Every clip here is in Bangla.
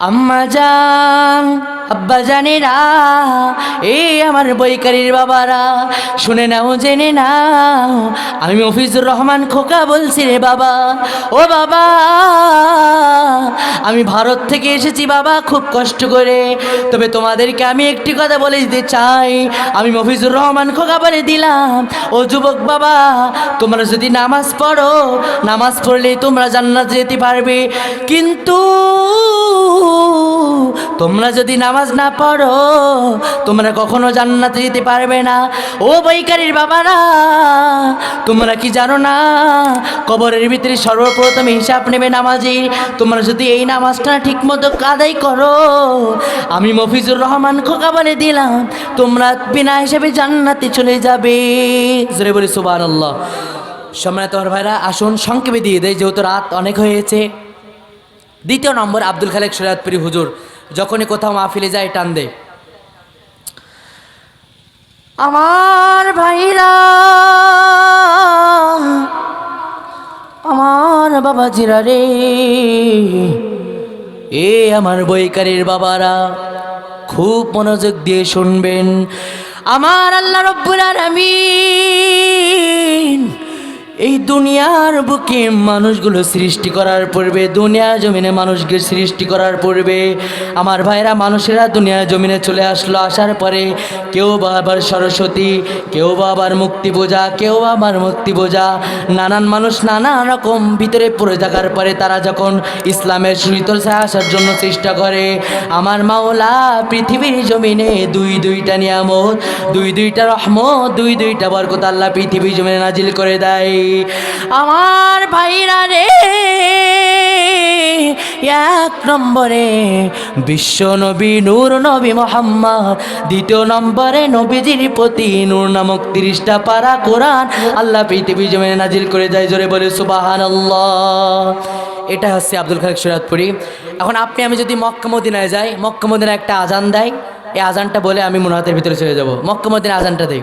আম্মা যান আব্বা জানেরা এই আমার বৈকারীর বাবারা, শুনে নাও, জেনে নাও, আমি মফিজুর রহমান খোকা বলছি রে বাবা। ও বাবা আমি ভারত থেকে এসেছি বাবা, খুব কষ্ট করে। তবে তোমাদেরকে আমি একটি কথা বলে দিতে চাই। আমি মফিজুর রহমান খোকা বলে দিলাম, ও যুবক বাবা, তোমরা যদি নামাজ পড়ো, নামাজ পড়লেই তোমরা জান্নাত যেতে পারবে। কিন্তু তোমরা যদি নামাজ না পড়ো, তোমরা কখনো জান্নাতে যেতে পারবে না। ও বৈকারীর বাবারা তোমরা কি জানো না? কবরের ভিতরে সর্বপ্রথম হিসাব নেবে নামাজির তোমরা যদি এই নামাজটা ঠিক মতো আদায় করো, আমি মফিজুর রহমান খোকা বলে দিলাম, তোমরা বিনা হিসাবে জান্নাতে চলে যাবে। জোরে বলি সুবান আল্লাহ ভাইরা, আসুন সংক্ষেপে দিয়ে দেয় যেহেতু রাত অনেক হয়েছে। দ্বিতীয় নম্বর, আব্দুল খালেক শরিয়াতপুরি হুজুর যখনই কোথাও মাহফিলে যায়, টান দেয়। আমার ভাইরা আমার বাবা জিরা রে? এ আমার বইকারীর বাবারা, খুব মনোযোগ দিয়ে শুনবেন। আমার আল্লাহ রব্বুল আলামিন এই দুনিয়ার বুকে মানুষগুলো সৃষ্টি করার পূর্বে, দুনিয়া জমিনে মানুষকে সৃষ্টি করার পূর্বে, আমার ভাইরা মানুষেরা দুনিয়া জমিনে চলে আসলো, আসার পরে কেউ বা আবার সরস্বতী, কেউ বা আবার মুক্তি বোঝা কেউ আবার মুক্তি বোঝা নানান মানুষ নানা রকম ভিতরে পড়ে থাকার পরে তারা যখন ইসলামের শীতল আসার জন্য চেষ্টা করে, আমার মাওলা পৃথিবীর জমিনে দুই দুইটা নিয়ামত, দুই দুইটা রহমত, দুই দুইটা বরকত আল্লাহ পৃথিবী জমিনে নাজিল করে দেয়। আমার ভাইরা রে, এক নম্বরে বিশ্ব নবী, নূর নবী মোহাম্মদ, দ্বিতীয় নম্বরে নবীজির প্রতি নূর নামক তিরিশটা পারা কোরআন আল্লাহ পৃথিবী জমিনে নাজিল করে দেয়, জোরে বলে সুবাহান এটা হচ্ছে আব্দুল খালেক সুরাতপুরি এখন আপনি, আমি যদি মক্কা মদিনায় যাই, মক্কা মদিনায় একটা আজান দেয়, এই আজানটা বলে আমি মুনাহাতের ভিতরে চলে যাব। মক্কামদিনা আজানটা দেই।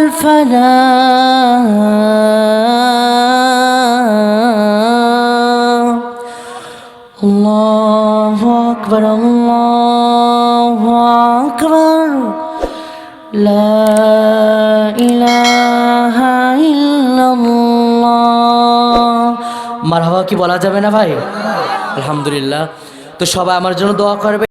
الفلاح الله أكبر الله أكبر لا إله إلا الله মারহাবা কি বলা যাবে না ভাই আলহামদুলিল্লাহ তো সবাই আমার জন্য দোয়া করবে